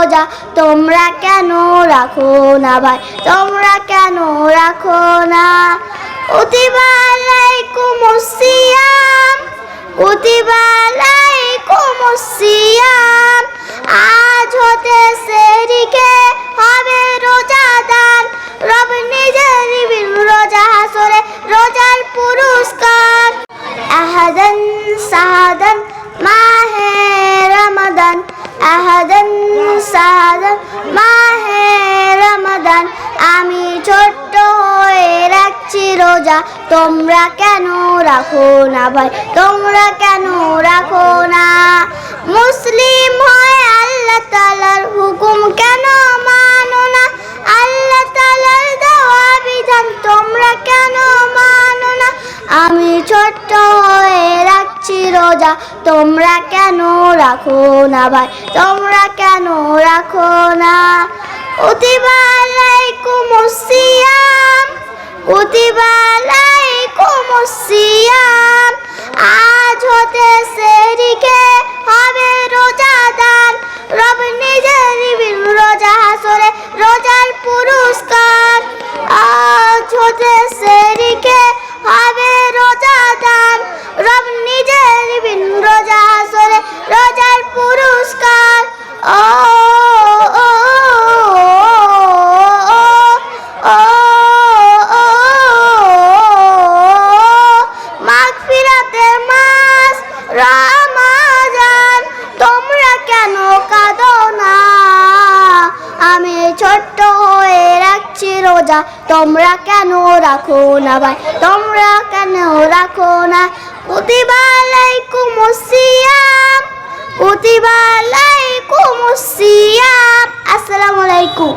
রোজা তোমরা কেন রাখো না ভাই? তোমরা কেন রাখো না? আজ হতে সেরিকে হবে রোজা দান রব নিজে দিবেন রোজা হাসরে রোজার পুরস্কার। আহাদান সাহাদান রমাদান আহাদান সাহাদান মাহে রমাদান। আমি ছোট্ট হয়ে রাখছি রোজা। তোমরা কেন রাখো না ভাই? তোমরা কেন রাখো না? মুসলিম হয় আল্লাহ তালার হুকুম কেন মানো না? আল্লাহ তালার দেওয়া বিধান তোমরা কেন মানো না? আমি ছোট্ট হয়ে রাখছি রোজা, তোমরা কেন রাখো না ভাই? তোমরা কেন রাখো না? কুতিবা আলাইকুমুস সিয়াম কুতিবা সিয়াম। আজ হতে সেরিকে হবে রমাজান, তোমরা কেন কাঁদো না? আমি ছোট্ট হয়ে রাখছি রোজা, তোমরা কেন রাখো না ভাই? তোমরা কেন রাখো না? কুতিবা আলাইকুমুস সিয়াম কুতিবা আলাইকুমুস সিয়াম। আসসালামু আলাইকুম।